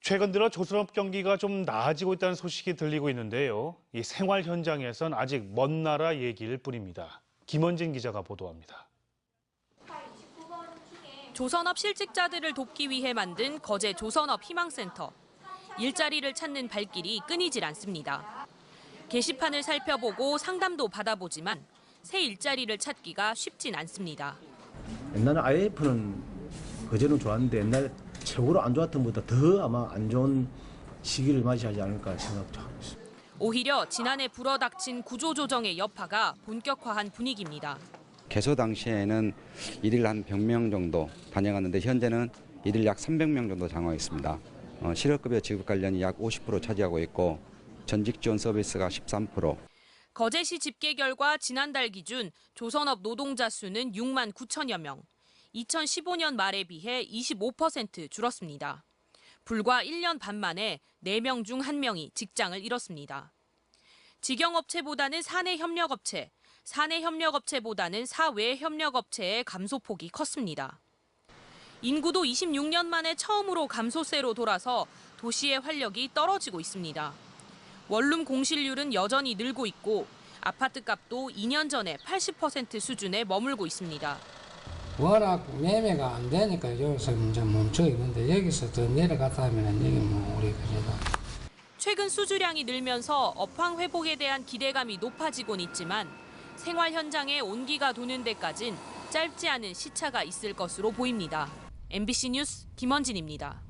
최근 들어 조선업 경기가 좀 나아지고 있다는 소식이 들리고 있는데요. 이 생활 현장에선 아직 먼 나라 얘기일 뿐입니다. 김원진 기자가 보도합니다. 조선업 실직자들을 돕기 위해 만든 거제 조선업 희망센터. 일자리를 찾는 발길이 끊이질 않습니다. 게시판을 살펴보고 상담도 받아보지만 새 일자리를 찾기가 쉽진 않습니다. 옛날에 IMF는 그제는 좋았는데 옛날 최고로 안 좋았던 것보다 더 아마 안 좋은 시기를 맞이하지 않을까 생각도 하고 있습니다. 오히려 지난해 불어닥친 구조조정의 여파가 본격화한 분위기입니다. 개소 당시에는 일일 한 100명 정도 반영하는데 현재는 일일 약 300명 정도 장악했습니다. 어, 실업급여 지급 관련이 약 50% 차지하고 있고 전직 지원 서비스가 13%, 거제시 집계 결과 지난달 기준 조선업 노동자 수는 6만 9천여 명. 2015년 말에 비해 25% 줄었습니다. 불과 1년 반 만에 4명 중 1명이 직장을 잃었습니다. 직영업체보다는 사내 협력업체, 사내 협력업체보다는 사외 협력업체의 감소폭이 컸습니다. 인구도 26년 만에 처음으로 감소세로 돌아서 도시의 활력이 떨어지고 있습니다. 원룸 공실률은 여전히 늘고 있고 아파트 값도 2년 전에 80% 수준에 머물고 있습니다. 워낙 매매가 안 되니까 여기서 이제 멈춰 있는데 여기서 더 내려갔다 하면 여기 뭐 우리 그래도 최근 수주량이 늘면서 업황 회복에 대한 기대감이 높아지곤 있지만 생활 현장에 온기가 도는 데까진 짧지 않은 시차가 있을 것으로 보입니다. MBC 뉴스 김원진입니다.